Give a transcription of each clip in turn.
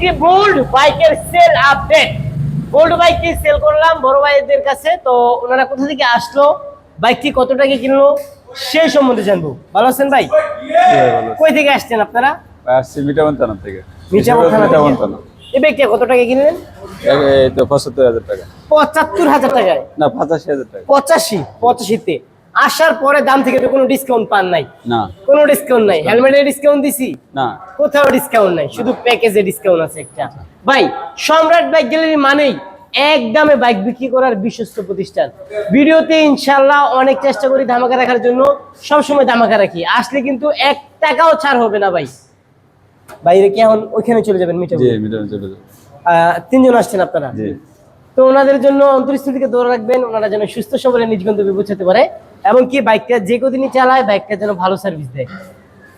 একটি বোল্ড বাইকের sale update bold বাইকটি সেল করলাম বড় ভাইদের কাছে তো ওনারা কোথা থেকে আসলো বাইকটি কত টাকা কিনলো সেই সম্বন্ধে জানব। ভালো আছেন ভাই? কই থেকে আসছেন আপনারা? আসছি মিঠাবন থানা থেকে। মির্জাপুর থানা এই বাইকটা কত টাকা কিনলেন? এই- এই তো পঁচাত্তর হাজার টাকা। পঁচাত্তর হাজার টাকায়? না পঁচাশি হাজার টাকা। পঁচাশি পঁচাশিতে। আসার পরে দাম থেকে তো কোনো ডিসকাউন্ট পান নাই। না। কোনো ডিসকাউন্ট নাই। হেলমেটের ডিসকাউন্ট দিছি। না। কোথাও ডিসকাউন্ট নাই। শুধু প্যাকেজে ডিসকাউন্ট আছে একটা। ভাই সম্রাট বাইক গ্যালারি মানেই এক দামে বাইক বিক্রি করার বিশ্বস্ত প্রতিষ্ঠান। ভিডিওতে ইনশাল্লাহ অনেক চেষ্টা করি ধামাকা রাখার জন্য। সবসময় ধামাকা রাখি। আসলে কিন্তু এক টাকাও ছাড় হবে না ভাই। বাইরে কি এখন ওইখানে চলে যাবেন মিটার জি মিঠাবন চলে যাব। তিনজন আসছেন আপনারা? জি। তো ওনাদের জন্য অন্তরিস্থিতিকে দৌড় রাখবেন। ওনারা যেন সুস্থ সবলে নিজ গন্তব্যে পৌঁছাতে পারে। এবং কি বাইকটা যে কদিনই চালায়, বাইকটা যেন ভালো সার্ভিস দেয়।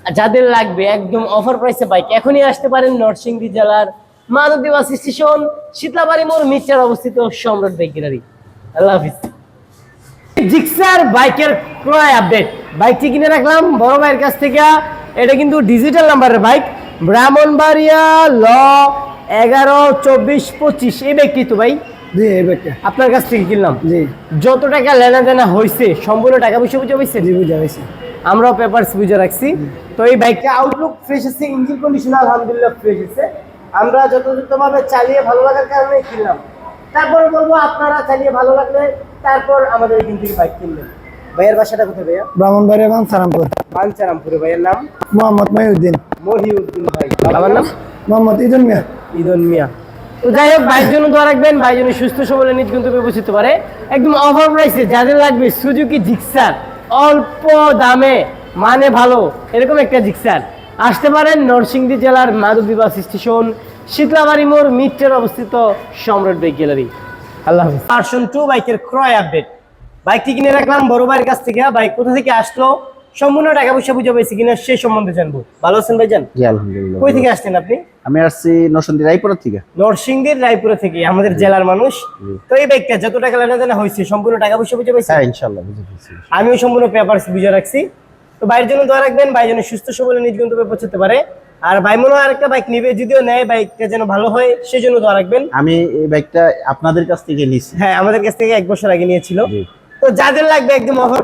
আর যাদের লাগবে একদম অফার প্রাইসে বাইক এখনই আসতে পারেন নরসিংদী জেলার মাধবদী বাস স্টেশন শীতলাবাড়ি মোড়, মির্চার অবস্থিত সম্রাট বাইক গ্যালারি আল্লাহ হাফিজ। জিক্সার বাইকের ক্রয় আপডেট বাইকটি কিনে রাখলাম বড় ভাইয়ের কাছ থেকে। এটা কিন্তু ডিজিটাল নাম্বারের বাইক ব্রাহ্মণবাড়িয়া, ল, এগারো, চব্বিশ, পঁচিশ। এই বাইকটি তো ভাই। জি আপনার কাছ থেকে কিনলাম? জি। যত টাকা লেনা দেনা হয়েছে সম্পূর্ণ টাকা পয়সা বুঝে হয়েছে জি বুঝা গেছে আমরাও পেপারস বুঝে রাখছি। তো এই বাইকটা আউটলুক ফ্রেশ আছে ইঞ্জিন কন্ডিশন আলহামদুলিল্লাহ ফ্রেশ আছে। আমরা যথাযথভাবে চালিয়ে ভালো লাগার কারণে কিনলাম। তারপরে বলব আপনারা চালিয়ে ভালো লাগলে তারপর আমাদের এখান থেকে বাইক কিনবেন। ভাইয়ের বাসাটা কোথায় ভাইয়া? ব্রাহ্মণবাড়িয়া এবং সারামপুর বাঞ্চারামপুরে ভাইয়ের নাম? মোহাম্মদ মহিউদ্দিন। মহিউদ্দিন ভাই। বাবার নাম? মোহাম্মদ ইদুল মিয়া। ইদন মিয়া। তো যাই হোক বাইক জন্য দোয়া রাখবেন বাইক জন্য সুস্থ সবলে নিজ গন্তব্যে পৌঁছতে পারে। একদম অফার প্রাইসে যাদের লাগবে সুজুকি জিক্সার অল্প দামে মানে ভালো এরকম একটা জিক্সার আসতে পারেন নরসিংদী জেলার মাধবদী বাস স্টেশন শীতলাবাড়ি মোড় মিট্রের অবস্থিত সম্রাট বাইক গ্যালারি। আল্লাহ পার্সন টু বাইকের ক্রয় আপডেট বাইকটি কিনে রাখলাম বড় ভাইয়ের কাছ থেকে। বাইক কোথা থেকে আসলো? সম্পূর্ণ টাকা পয়সা বুঝে কিনা সে সম্বন্ধে জানব। ভালো আছেন ভাইজান? জি আলহামদুলিল্লাহ কই থেকে আসছেন আপনি? আমি আসছি নরসিংদী রায়পুরা থেকে। নরসিংদীর রায়পুরা থেকে আমাদের জেলার মানুষ। তো এই বাইকটা যত টাকা লেনা দেনা হয়েছে সম্পূর্ণ টাকা পয়সা বুঝে পাইছে হ্যাঁ বুঝে আমিও সম্পূর্ণ পেপারস বুঝে রাখছি। তো বাইরের জন্য দোয়া রাখবেন ভাই যেন সুস্থ সবলে নিজ গন্তব্যে পৌঁছতে পারে। আর ভাই মনে হয় আরেকটা বাইক নিবে যদিও নেয় বাইকটা যেন ভালো হয় সেজন্য দোয়া রাখবেন। আমি এই বাইকটা আপনাদের কাছ থেকে নিছি। হ্যাঁ আমাদের কাছ থেকে এক বছর আগে নিয়েছিল। তো যাদের লাগবে একদম অফার